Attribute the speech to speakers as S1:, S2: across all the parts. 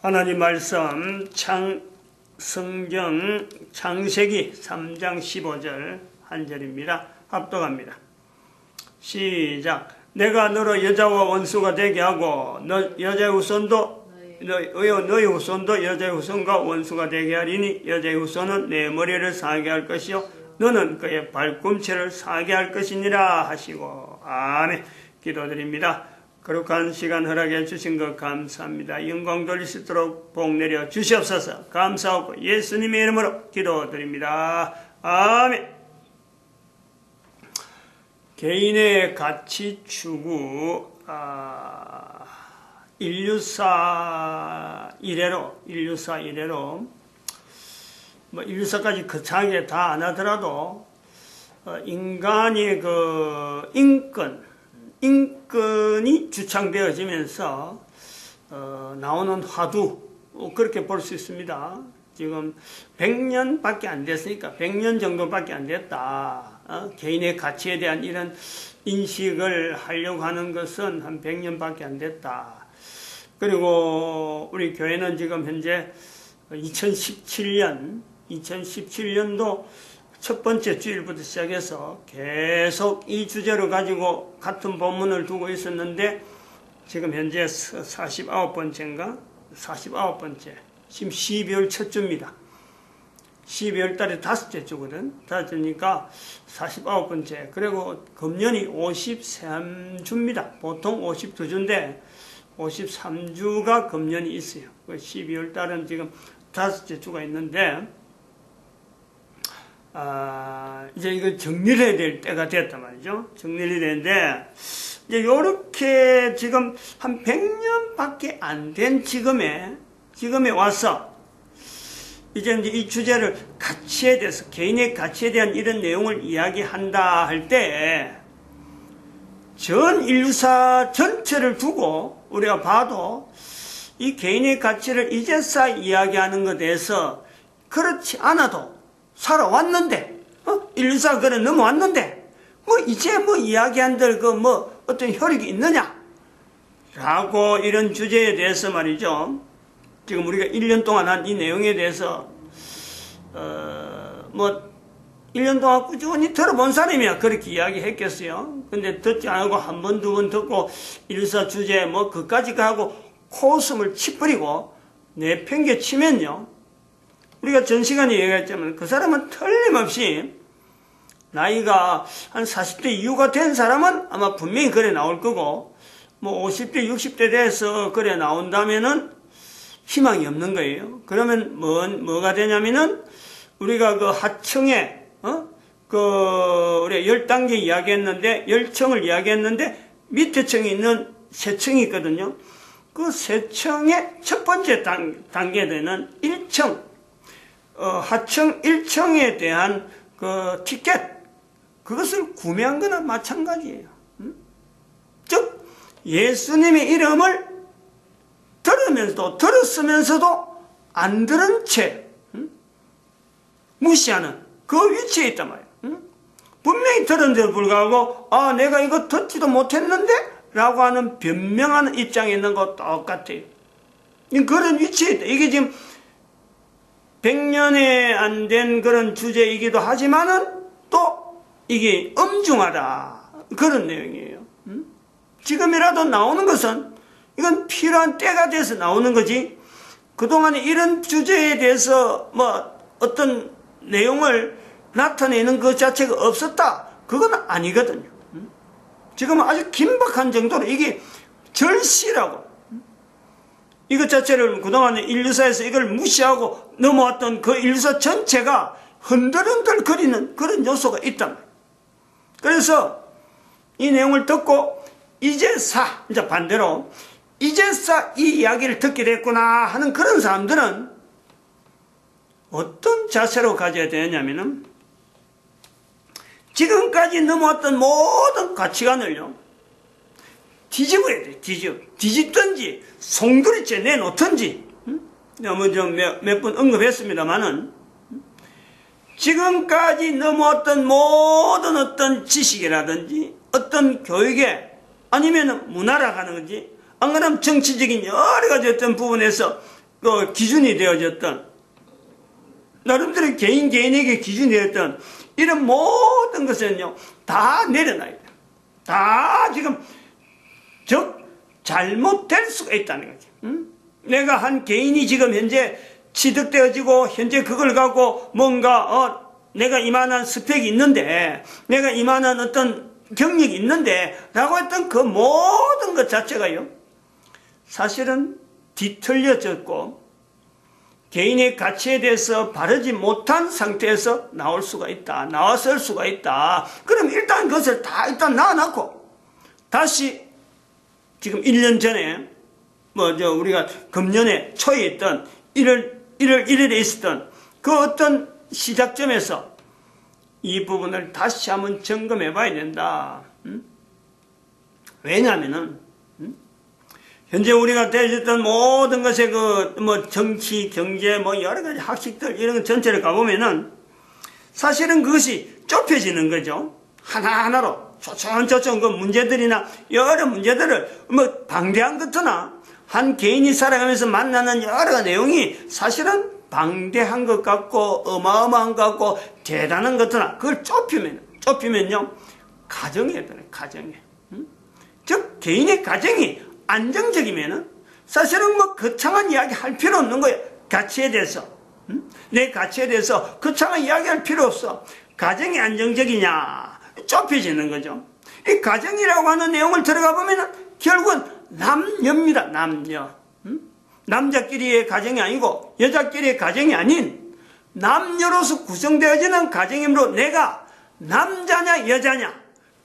S1: 하나님 말씀 창 성경 창세기 3장 15절 한 절입니다. 합독합니다. 시작. 내가 너로 여자와 원수가 되게 하고 너 여자의 후손도 너의, 너의 후손도 여자의 후손과 원수가 되게 하리니 여자의 후손은 내 머리를 사게 할 것이요 너는 그의 발꿈치를 사게 할 것이니라 하시고 아멘. 기도드립니다. 거룩한 시간 허락해 주신 것 감사합니다. 영광 돌리시도록 복 내려 주시옵소서 감사하고 예수님의 이름으로 기도드립니다. 아멘. 개인의 가치 추구, 아, 인류사 이래로, 인류사 이래로, 뭐, 인류사까지 거창하게 그 다안 하더라도, 어, 인간의 그 인권, 인권이 주창되어지면서 어, 나오는 화두 어, 그렇게 볼 수 있습니다. 지금 100년밖에 안 됐으니까 100년 정도밖에 안 됐다. 어? 개인의 가치에 대한 이런 인식을 하려고 하는 것은 한 100년밖에 안 됐다. 그리고 우리 교회는 지금 현재 2017년 2017년도 첫 번째 주일부터 시작해서 계속 이주제로 가지고 같은 본문을 두고 있었는데 지금 현재 49번째인가? 49번째. 지금 12월 첫 주입니다. 12월 달에 다섯째 주거든. 다섯째니까 49번째. 그리고 금년이 53주입니다. 보통 52주인데 53주가 금년이 있어요. 12월 그 달은 지금 다섯째 주가 있는데 아, 이제 이거 정리를 해야 될 때가 됐단 말이죠. 정리를 되는데, 이제 요렇게 지금 한 100년 밖에 안 된 지금에, 지금에 와서, 이제 이제 이 주제를 가치에 대해서, 개인의 가치에 대한 이런 내용을 이야기한다 할 때, 전 인류사 전체를 두고 우리가 봐도 이 개인의 가치를 이제서 이야기하는 것에 대해서 그렇지 않아도 살아왔는데, 어? 1, 2, 3그 넘어왔는데, 뭐 이제 뭐 이야기한들 그 뭐 어떤 효력이 있느냐? 라고 이런 주제에 대해서 말이죠. 지금 우리가 1년 동안 한 이 내용에 대해서, 어, 뭐, 1년 동안 꾸준히 들어본 사람이야. 그렇게 이야기했겠어요. 근데 듣지 않고 한 번, 두 번 듣고, 일사 주제 뭐, 그까지 가고, 코웃음을 치뿌리고, 내팽개치면요. 우리가 전 시간에 얘기했지만 그 사람은 틀림없이 나이가 한 40대 이후가 된 사람은 아마 분명히 그래 나올 거고 뭐 50대 60대 돼서 그래 나온다면은 희망이 없는 거예요. 그러면 뭐, 뭐가 되냐면은 우리가 그 하층에 어? 그 우리 열 단계 이야기했는데 열 층을 이야기했는데 밑에 층에 있는 세 층이 있거든요. 그세 층의 첫 번째 단, 단계 되는 1층 어, 하청 1층에 대한 그 티켓 그것을 구매한 거나 마찬가지예요. 음? 즉 예수님의 이름을 들으면서도 들었으면서도 안 들은 채 음? 무시하는 그 위치에 있단 말이에요. 음? 분명히 들었는데도 불구하고 아 내가 이거 듣지도 못했는데 라고 하는 변명하는 입장에 있는 것 똑같아요. 그런 위치에 있다. 이게 지금 100년에 안 된 그런 주제이기도 하지만은 또 이게 엄중하다. 그런 내용이에요. 음? 지금이라도 나오는 것은 이건 필요한 때가 돼서 나오는 거지. 그동안에 이런 주제에 대해서 뭐 어떤 내용을 나타내는 것 자체가 없었다. 그건 아니거든요. 음? 지금은 아주 긴박한 정도로 이게 절시라고 이것 자체를 그동안 인류사에서 이걸 무시하고 넘어왔던 그인류사 전체가 흔들흔들 거리는 그런 요소가 있단 말이에요. 그래서 이 내용을 듣고 이제사 이제 반대로 이제사 이 이야기를 듣게 됐구나 하는 그런 사람들은 어떤 자세로 가져야 되냐면은 지금까지 넘어왔던 모든 가치관을요 뒤집어야 돼, 뒤집. 어 뒤집든지, 송두리째 내놓든지. 음? 너무 몇번 언급했습니다만은, 지금까지 넘어왔던 모든 어떤 지식이라든지, 어떤 교육에, 아니면 문화라하는지안 그러면 정치적인 여러 가지 어떤 부분에서 그 기준이 되어졌던, 나름대로 개인 개인에게 기준이 되었던, 이런 모든 것은요, 다 내려놔야 돼. 다 지금 즉 잘못될 수가 있다는 거죠. 응? 내가 한 개인이 지금 현재 취득되어지고 현재 그걸 갖고 뭔가 어, 내가 이만한 스펙이 있는데 내가 이만한 어떤 경력이 있는데 라고 했던 그 모든 것 자체가요 사실은 뒤틀려졌고 개인의 가치에 대해서 바르지 못한 상태에서 나올 수가 있다 나왔을 수가 있다 그럼 일단 그것을 다 일단 놔놓고 다시 지금 1년 전에 뭐저 우리가 금년에 초에 있던 1월 1월 1일에 있었던 그 어떤 시작점에서 이 부분을 다시 한번 점검해 봐야 된다. 음? 왜냐하면은 음? 현재 우리가 대했던 모든 것의 그뭐 정치, 경제, 뭐 여러 가지 학식들 이런 전체를 가보면은 사실은 그것이 좁혀지는 거죠. 하나하나로 초천초천 그 문제들이나 여러 문제들을 뭐 방대한 것이나 한 개인이 살아가면서 만나는 여러 내용이 사실은 방대한 것 같고 어마어마한 것 같고 대단한 것이나 그걸 좁히면 좁히면요 가정에 변해 가정에 음? 즉 개인의 가정이 안정적이면은 사실은 뭐 거창한 이야기 할 필요 없는 거예요 가치에 대해서 음? 내 가치에 대해서 거창한 이야기 할 필요 없어 가정이 안정적이냐 좁혀지는 거죠. 이 가정이라고 하는 내용을 들어가 보면 결국은 남녀입니다. 남녀. 음? 남자끼리의 가정이 아니고 여자끼리의 가정이 아닌 남녀로서 구성되어지는 가정이므로 내가 남자냐 여자냐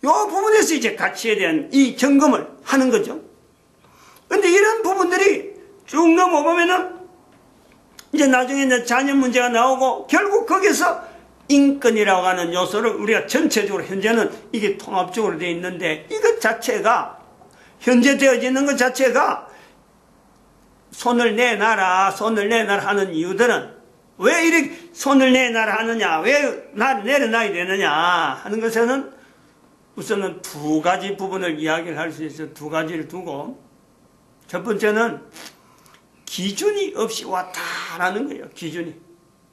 S1: 이 부분에서 이제 가치에 대한 이 점검을 하는 거죠. 그런데 이런 부분들이 쭉 넘어보면은 이제 나중에 이제 자녀 문제가 나오고 결국 거기서 인권이라고 하는 요소를 우리가 전체적으로 현재는 이게 통합적으로 되어 있는데 이것 자체가 현재 되어지는 것 자체가 손을 내놔라 손을 내놔라 하는 이유들은 왜 이렇게 손을 내놔라 하느냐 왜 나를 내려놔야 되느냐 하는 것에는 우선은 두 가지 부분을 이야기를 할 수 있어요 두 가지를 두고 첫 번째는 기준이 없이 왔다라는 거예요 기준이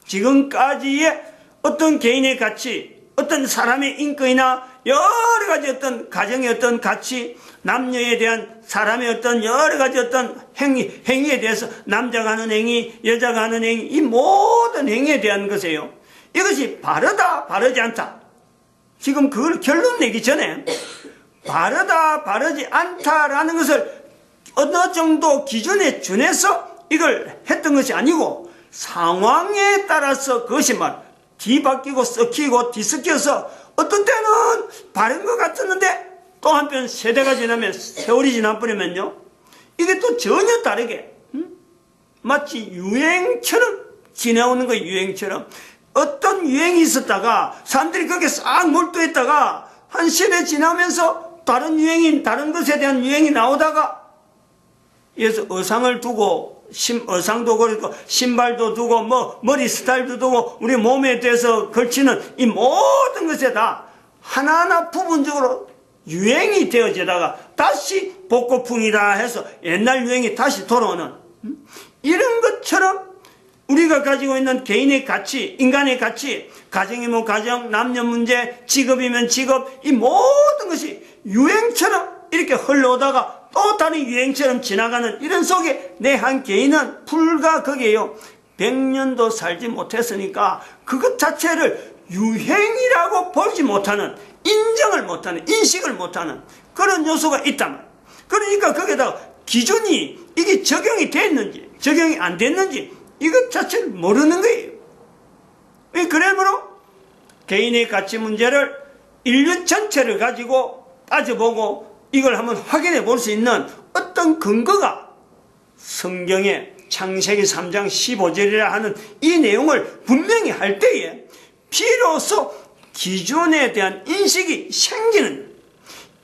S1: 지금까지의 어떤 개인의 가치, 어떤 사람의 인권이나 여러 가지 어떤 가정의 어떤 가치, 남녀에 대한 사람의 어떤 여러 가지 어떤 행위, 행위에 대해서 남자가 하는 행위, 여자가 하는 행위, 이 모든 행위에 대한 것이에요. 이것이 바르다, 바르지 않다. 지금 그걸 결론 내기 전에 바르다, 바르지 않다라는 것을 어느 정도 기준에 준해서 이걸 했던 것이 아니고 상황에 따라서 그것이 말, 뒤바뀌고 섞이고 뒤섞여서 어떤 때는 바른 것 같았는데 또 한편 세대가 지나면 세월이 지나버리면요 이게 또 전혀 다르게 음? 마치 유행처럼 지나오는 거 유행처럼 어떤 유행이 있었다가 사람들이 거기에 싹 몰두했다가 한 시대 지나면서 다른 유행인 다른 것에 대한 유행이 나오다가 그래서 의상을 두고 심, 의상도 그렇고 신발도 두고 뭐 머리 스타일도 두고 우리 몸에 대해서 걸치는 이 모든 것에 다 하나하나 부분적으로 유행이 되어지다가 다시 복고풍이다 해서 옛날 유행이 다시 돌아오는 음? 이런 것처럼 우리가 가지고 있는 개인의 가치, 인간의 가치, 가정이면 가정, 남녀 문제, 직업이면 직업 이 모든 것이 유행처럼 이렇게 흘러오다가 또 다른 유행처럼 지나가는 이런 속에 내 한 개인은 불과 거기에요. 100년도 살지 못했으니까 그것 자체를 유행이라고 보지 못하는 인정을 못하는 인식을 못하는 그런 요소가 있다면 그러니까 거기에다 기준이 이게 적용이 됐는지 적용이 안 됐는지 이것 자체를 모르는 거예요. 그러므로 개인의 가치 문제를 인류 전체를 가지고 따져보고 이걸 한번 확인해 볼 수 있는 어떤 근거가 성경에 창세기 3장 15절이라 하는 이 내용을 분명히 할 때에 비로소 기준에 대한 인식이 생기는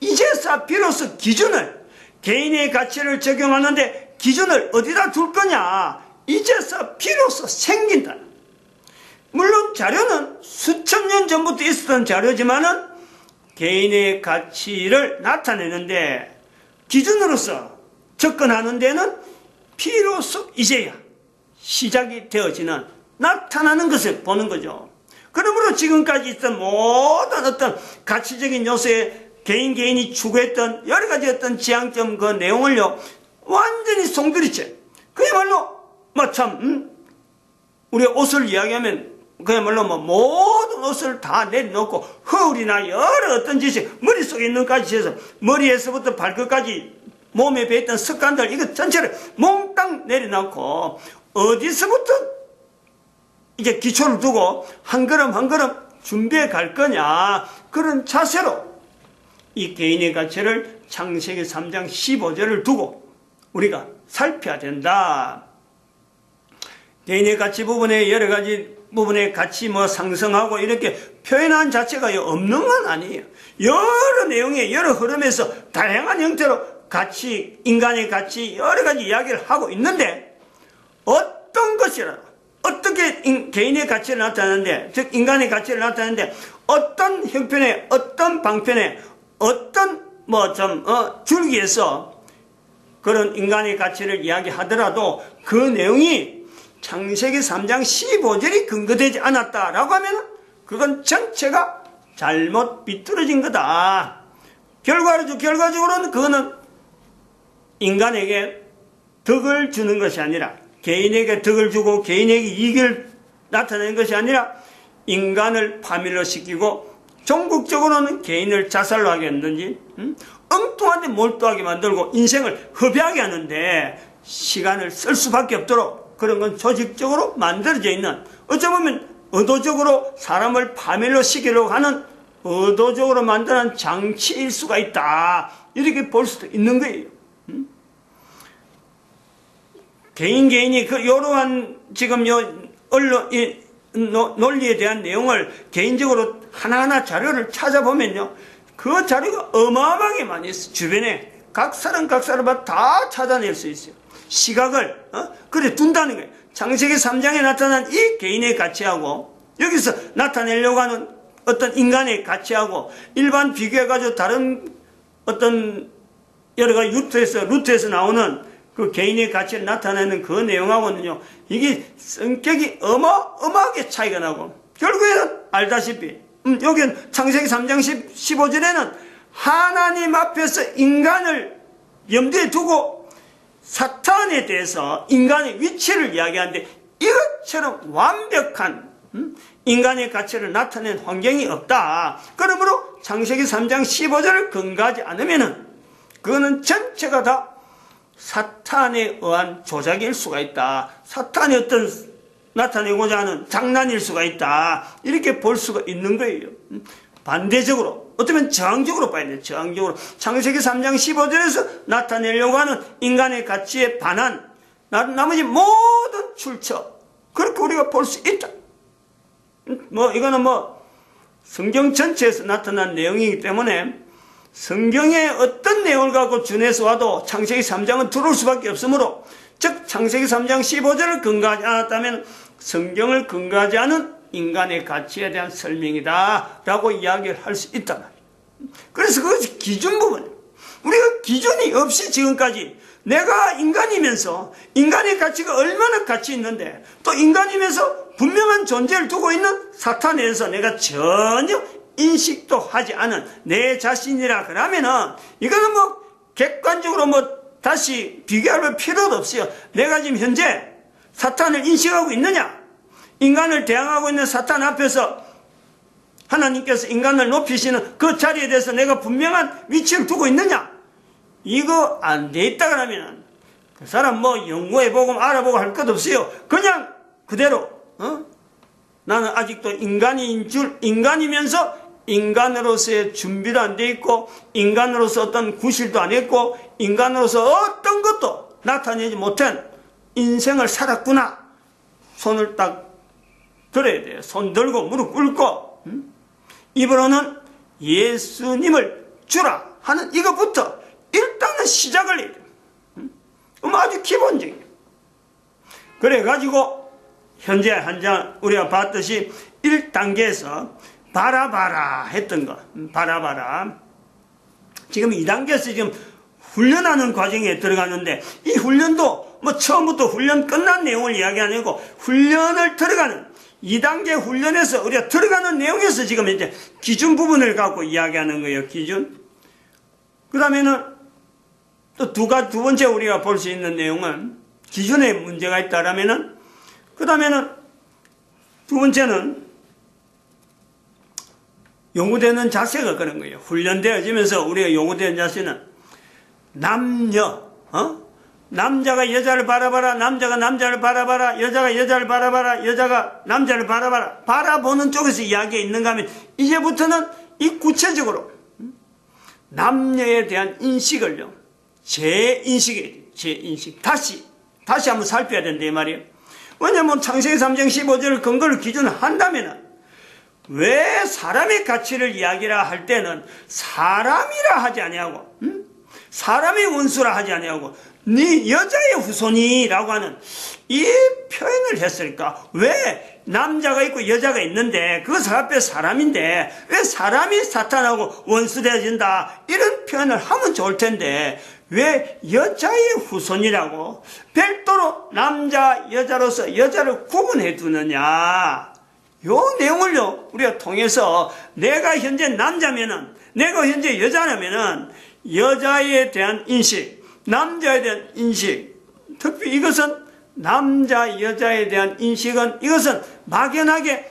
S1: 이제서 비로소 기준을 개인의 가치를 적용하는데 기준을 어디다 둘 거냐 이제서 비로소 생긴다 물론 자료는 수천 년 전부터 있었던 자료지만은 개인의 가치를 나타내는데 기준으로서 접근하는 데는 비로소 이제야 시작이 되어지는 나타나는 것을 보는 거죠. 그러므로 지금까지 있던 모든 어떤 가치적인 요소에 개인 개인이 추구했던 여러 가지 어떤 지향점 그 내용을요 완전히 송두리째 그야말로 마참 뭐 음? 우리 옷을 이야기하면 그야말로 뭐 모든 옷을 다 내려놓고 허울이나 여러 어떤 짓이 머릿속에 있는 까지 해서 머리에서부터 발끝까지 몸에 배있던 습관들 이거 전체를 몽땅 내려놓고 어디서부터 이제 기초를 두고 한 걸음 한 걸음 준비해 갈 거냐 그런 자세로 이 개인의 가치를 창세기 3장 15절을 두고 우리가 살펴야 된다. 개인의 가치 부분에 여러 가지 부분에 같이 뭐 상승하고 이렇게 표현한 자체가 없는 건 아니에요. 여러 내용에 여러 흐름에서 다양한 형태로 같이 인간의 같이 여러 가지 이야기를 하고 있는데 어떤 것이라도 어떻게 인, 개인의 가치를 나타내는데 즉 인간의 가치를 나타내는데 어떤 형편에 어떤 방편에 어떤 뭐좀 어, 줄기에서 그런 인간의 가치를 이야기하더라도 그 내용이 창세기 3장 15절이 근거되지 않았다라고 하면 그건 전체가 잘못 비뚤어진 거다. 결과로, 결과적으로는 그거는 인간에게 덕을 주는 것이 아니라 개인에게 덕을 주고 개인에게 이익을 나타내는 것이 아니라 인간을 파밀로 시키고 종국적으로는 개인을 자살로 하게 했는지 음? 엉뚱한데 몰두하게 만들고 인생을 허비하게 하는데 시간을 쓸 수밖에 없도록 그런 건 조직적으로 만들어져 있는 어쩌면 의도적으로 사람을 파멸로 시키려고 하는 의도적으로 만드는 장치일 수가 있다. 이렇게 볼 수도 있는 거예요. 음? 개인 개인이 그 이러한 지금 요 언론 이 논리에 대한 내용을 개인적으로 하나하나 자료를 찾아보면요. 그 자료가 어마어마하게 많이 있어요. 주변에 각 사람 각 사람마다 다 찾아낼 수 있어요. 시각을 어? 그래 둔다는 거예요. 창세기 3장에 나타난 이 개인의 가치하고 여기서 나타내려고 하는 어떤 인간의 가치하고 일반 비교해가지고 다른 어떤 여러 가지 루트에서 루트에서 나오는 그 개인의 가치를 나타내는 그 내용하고는요 이게 성격이 어마어마하게 차이가 나고 결국에는 알다시피 음, 여기는 창세기 3장 10, 15절에는 하나님 앞에서 인간을 염두에 두고 사탄에 대해서 인간의 위치를 이야기하는데 이것처럼 완벽한 음? 인간의 가치를 나타낸 환경이 없다. 그러므로 창세기 3장 15절을 근거하지 않으면 그거는 전체가 다 사탄에 의한 조작일 수가 있다. 사탄이 어떤 나타내고자 하는 장난일 수가 있다. 이렇게 볼 수가 있는 거예요. 음? 반대적으로 어쩌면 저항적으로 봐야 돼요. 저항적으로 창세기 3장 15절에서 나타내려고 하는 인간의 가치에 반한 나머지 모든 출처 그렇게 우리가 볼 수 있다. 뭐 이거는 뭐 성경 전체에서 나타난 내용이기 때문에 성경의 어떤 내용을 갖고 준해서 와도 창세기 3장은 들어올 수밖에 없으므로 즉 창세기 3장 15절을 근거하지 않았다면 성경을 근거하지 않은 인간의 가치에 대한 설명이다 라고 이야기를 할 수 있다 말이에요. 그래서 그것이 기준 부분 우리가 기준이 없이 지금까지 내가 인간이면서 인간의 가치가 얼마나 가치 있는데 또 인간이면서 분명한 존재를 두고 있는 사탄에서 내가 전혀 인식도 하지 않은 내 자신이라 그러면은 이거는 뭐 객관적으로 뭐 다시 비교할 필요도 없어요. 내가 지금 현재 사탄을 인식하고 있느냐? 인간을 대항하고 있는 사탄 앞에서 하나님께서 인간을 높이시는 그 자리에 대해서 내가 분명한 위치를 두고 있느냐? 이거 안 돼 있다 그러면 그 사람 뭐 연구해보고 알아보고 할 것 없어요. 그냥 그대로 어? 나는 아직도 인간인 줄 인간이면서 인간으로서의 준비도 안 돼 있고 인간으로서 어떤 구실도 안 했고 인간으로서 어떤 것도 나타내지 못한 인생을 살았구나. 손을 딱 들어야 돼요. 손 들고 무릎 꿇고 입으로는 예수님을 주라 하는 이것부터 일단은 시작을 해요 음? 아주 기본적이에요. 그래가지고 현재 한 장 우리가 봤듯이 1단계에서 바라바라 했던 거 바라바라 지금 2단계에서 지금 훈련하는 과정에 들어가는데 이 훈련도 뭐 처음부터 훈련 끝난 내용을 이야기 아니고 훈련을 들어가는 2단계 훈련에서 우리가 들어가는 내용에서 지금 이제 기준 부분을 갖고 이야기하는 거예요. 기준. 그 다음에는 또 두, 가지, 두 번째 우리가 볼 수 있는 내용은 기준에 문제가 있다라면은 그 다음에는 두 번째는 요구되는 자세가 그런 거예요. 훈련되어지면서 우리가 요구되는 자세는 남녀, 어? 남자가 여자를 바라봐라. 남자가 남자를 바라봐라. 여자가 여자를 바라봐라. 여자가 남자를 바라봐라. 바라보는 쪽에서 이야기가 있는가 하면 이제부터는 이 구체적으로 음? 남녀에 대한 인식을요. 재인식이 재인식. 다시 다시 한번 살펴야 된다 이 말이에요. 왜냐하면 창세기 3장 15절을 근거를 기준으로 한다면 왜 사람의 가치를 이야기라 할 때는 사람이라 하지 아니하고 음? 사람의 원수라 하지 아니하고 네 여자의 후손이라고 하는 이 표현을 했을까? 왜 남자가 있고 여자가 있는데 그것을 앞에 사람인데 왜 사람이 사탄하고 원수되어진다 이런 표현을 하면 좋을 텐데 왜 여자의 후손이라고 별도로 남자 여자로서 여자를 구분해 두느냐 요 내용을요 우리가 통해서 내가 현재 남자면은 내가 현재 여자라면은 여자에 대한 인식 남자에 대한 인식, 특히 이것은 남자, 여자에 대한 인식은 이것은 막연하게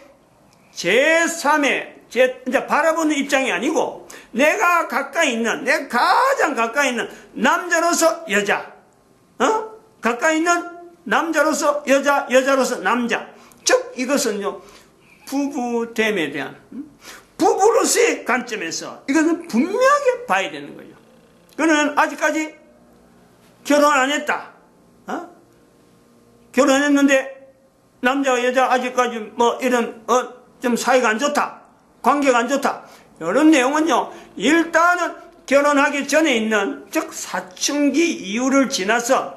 S1: 제3의 제, 이제 바라보는 입장이 아니고 내가 가까이 있는, 내가 장 가까이 있는 남자로서 여자, 어? 가까이 있는 남자로서 여자, 여자로서 남자. 즉, 이것은요, 부부됨에 대한, 음? 부부로서의 관점에서 이것은 분명히 봐야 되는 거예요. 그는 아직까지 결혼 안 했다. 어? 결혼했는데 남자와 여자 아직까지 뭐 이런 어좀 사이가 안 좋다. 관계가 안 좋다. 이런 내용은요. 일단은 결혼하기 전에 있는 즉 사춘기 이후를 지나서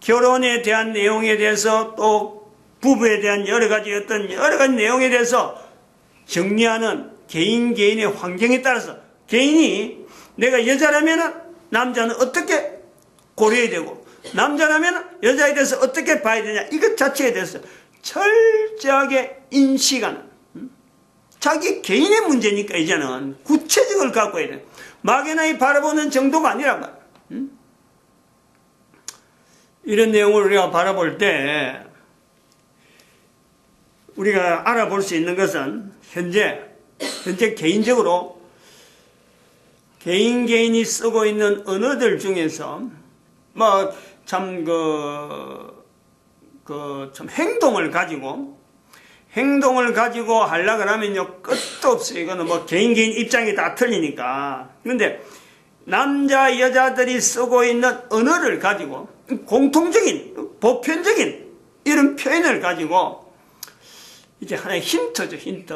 S1: 결혼에 대한 내용에 대해서 또 부부에 대한 여러 가지 어떤 여러 가지 내용에 대해서 정리하는 개인 개인의 환경에 따라서 개인이 내가 여자라면 남자는 어떻게 고려해야 되고 남자라면 여자에 대해서 어떻게 봐야 되냐 이것 자체에 대해서 철저하게 인식하는 음? 자기 개인의 문제니까 이제는 구체적을 갖고 해야 돼 막연하게 바라보는 정도가 아니라말이 음? 이런 내용을 우리가 바라볼 때 우리가 알아볼 수 있는 것은 현재 현재 개인적으로 개인 개인이 쓰고 있는 언어들 중에서 뭐참 그 그 참 행동을 가지고 행동을 가지고 하려 그러면요 끝도 없어요. 이거는 뭐 개인 개인 입장이 다 틀리니까. 그런데 남자 여자들이 쓰고 있는 언어를 가지고 공통적인 보편적인 이런 표현을 가지고 이제 하나의 힌트죠 힌트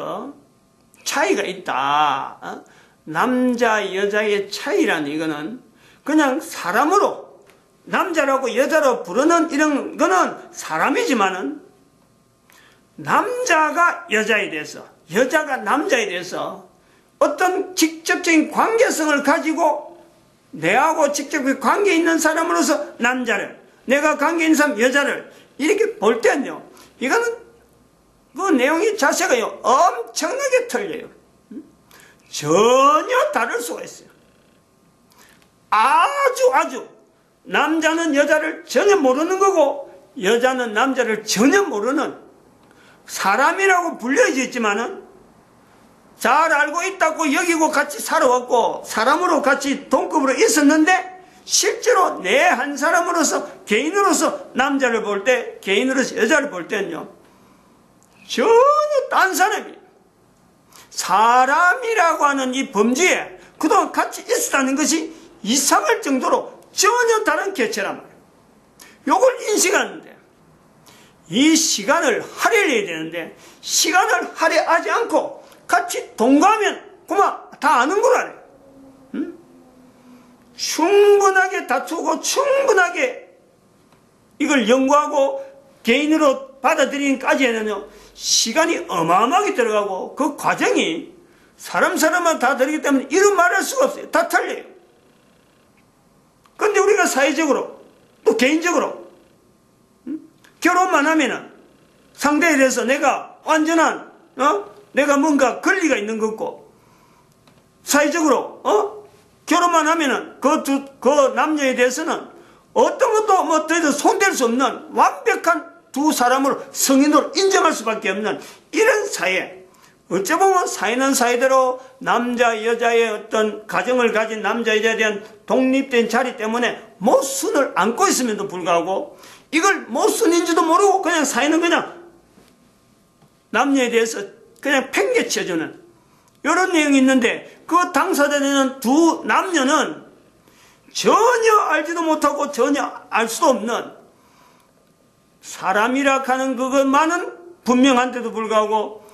S1: 차이가 있다. 어? 남자 여자의 차이라는 이거는 그냥 사람으로 남자라고 여자로 부르는 이런 거는 사람이지만은 남자가 여자에 대해서 여자가 남자에 대해서 어떤 직접적인 관계성을 가지고 내하고 직접 관계 있는 사람으로서 남자를 내가 관계 있는 사람 여자를 이렇게 볼 때는요 이거는 그 내용이 자세가요 엄청나게 틀려요 음? 전혀 다를 수가 있어요 아주 아주 남자는 여자를 전혀 모르는 거고 여자는 남자를 전혀 모르는 사람이라고 불려지지만은 잘 알고 있다고 여기고 같이 살아왔고 사람으로 같이 동급으로 있었는데 실제로 내 한 사람으로서 개인으로서 남자를 볼 때 개인으로서 여자를 볼 때는요 전혀 딴 사람이 사람이라고 하는 이 범죄에 그동안 같이 있었다는 것이 이상할 정도로 전혀 다른 개체란 말이에요. 이걸 인식하는데 이 시간을 할애해야 되는데 시간을 할애하지 않고 같이 동거하면 그만 다 아는 거라네. 응? 충분하게 다투고 충분하게 이걸 연구하고 개인으로 받아들이기까지는요 시간이 어마어마하게 들어가고 그 과정이 사람 사람만 다 들기 때문에 이런 말할 수가 없어요. 다 틀려요. 그런데 우리가 사회적으로 또 개인적으로 음? 결혼만 하면은 상대에 대해서 내가 완전한 어? 내가 뭔가 권리가 있는 것고 사회적으로 어? 결혼만 하면은 그, 두, 그 남녀에 대해서는 어떤 것도 뭐 어떻게든 손댈 수 없는 완벽한 두 사람을 성인으로 인정할 수밖에 없는 이런 사회 어찌 보면 사이는 사이대로 남자 여자의 어떤 가정을 가진 남자 여자에 대한 독립된 자리 때문에 모순을 안고 있음에도 불구하고 이걸 모순인지도 모르고 그냥 사이는 그냥 남녀에 대해서 그냥 팽개쳐주는 이런 내용이 있는데 그 당사자되는 두 남녀는 전혀 알지도 못하고 전혀 알 수도 없는 사람이라 하는 그것만은 분명한데도 불구하고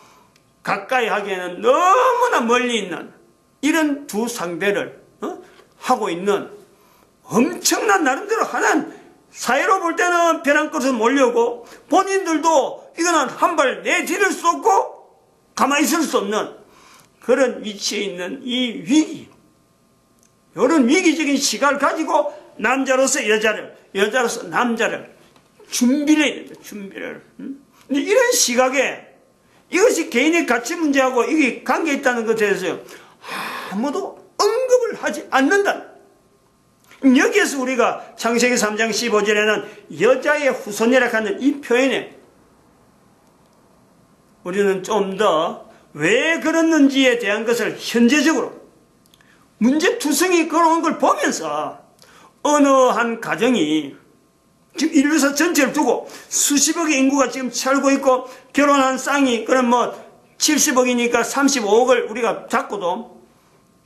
S1: 가까이 하기에는 너무나 멀리 있는 이런 두 상대를 어? 하고 있는 엄청난 나름대로 하는 사회로 볼 때는 벼랑 끝을 몰려고 본인들도 이거는 한 발 내디딜 수 없고 가만히 있을 수 없는 그런 위치에 있는 이 위기 이런 위기적인 시각을 가지고 남자로서 여자를 여자로서 남자를 준비를 해야 돼, 다 준비를 음? 이런 시각에 이것이 개인의 가치 문제하고 이게 관계 있다는 것에 대해서 아무도 언급을 하지 않는다. 여기에서 우리가 창세기 3장 15절에는 여자의 후손이라 하는 이 표현에 우리는 좀 더 왜 그랬는지에 대한 것을 현재적으로 문제투성이 걸어온 걸 보면서 어느 한 가정이 지금 인류사 전체를 두고 수십억의 인구가 지금 살고 있고 결혼한 쌍이 그럼 뭐 70억이니까 35억을 우리가 잡고도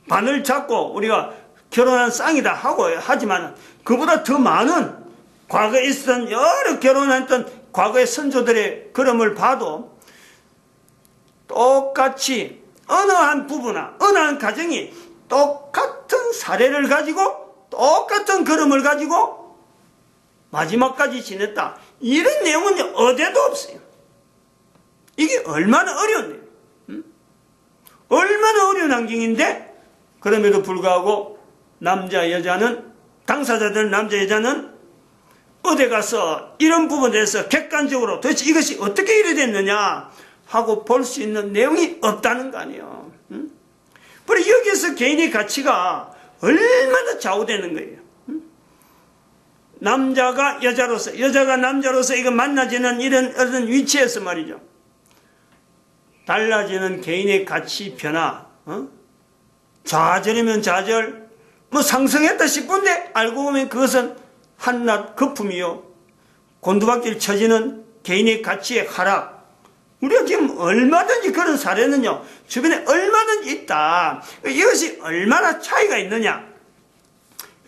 S1: 반을 잡고 우리가 결혼한 쌍이다 하고 하지만 그보다 더 많은 과거에 있었던 여러 결혼했던 과거의 선조들의 그름을 봐도 똑같이 어느 한 부부나 어느 한 가정이 똑같은 사례를 가지고 똑같은 그름을 가지고 마지막까지 지냈다. 이런 내용은 어디도 에 없어요. 이게 얼마나 어려운 내용? 얼마나 어려운 환경인데 그럼에도 불구하고 남자 여자는 당사자들 남자 여자는 어디 가서 이런 부분에서 대해 객관적으로 도대체 이것이 어떻게 이래 됐느냐 하고 볼 수 있는 내용이 없다는 거 아니에요. 음? 그리고 여기에서 개인의 가치가 얼마나 좌우되는 거예요. 남자가 여자로서, 여자가 남자로서 이거 만나지는 이런 어떤 위치에서 말이죠. 달라지는 개인의 가치 변화, 어? 좌절이면 좌절, 뭐 상승했다 싶은데 알고 보면 그것은 한낱 거품이요. 곤두박질 쳐지는 개인의 가치의 하락. 우리가 지금 얼마든지 그런 사례는요, 주변에 얼마든지 있다. 이것이 얼마나 차이가 있느냐.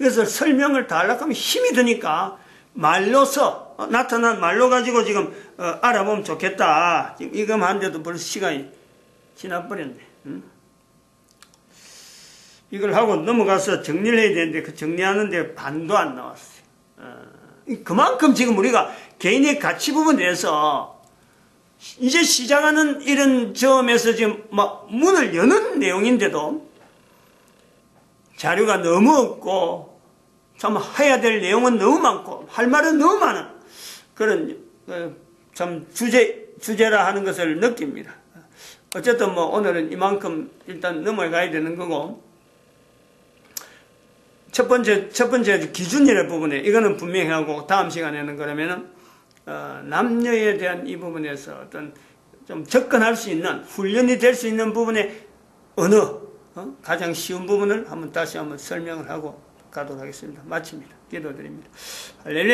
S1: 그래서 설명을 달라하면 힘이 드니까 말로서 어, 나타난 말로 가지고 지금 어, 알아보면 좋겠다. 지금 이거 만는데도 벌써 시간이 지나버렸네. 응? 이걸 하고 넘어가서 정리를 해야 되는데 그 정리하는데 반도 안 나왔어요. 어, 그만큼 지금 우리가 개인의 가치 부분에 서 이제 시작하는 이런 점에서 지금 막 문을 여는 내용인데도 자료가 너무 없고 참 해야 될 내용은 너무 많고 할 말은 너무 많은 그런 어, 참 주제 주제라 하는 것을 느낍니다. 어쨌든 뭐 오늘은 이만큼 일단 넘어가야 되는 거고 첫 번째 첫 번째 기준이라 부분에 이거는 분명히 하고 다음 시간에는 그러면은 어, 남녀에 대한 이 부분에서 어떤 좀 접근할 수 있는 훈련이 될 수 있는 부분에 언어 어? 가장 쉬운 부분을 한번 다시 한번 설명을 하고 가도록 하겠습니다. 마칩니다. 기도드립니다. 할렐루야.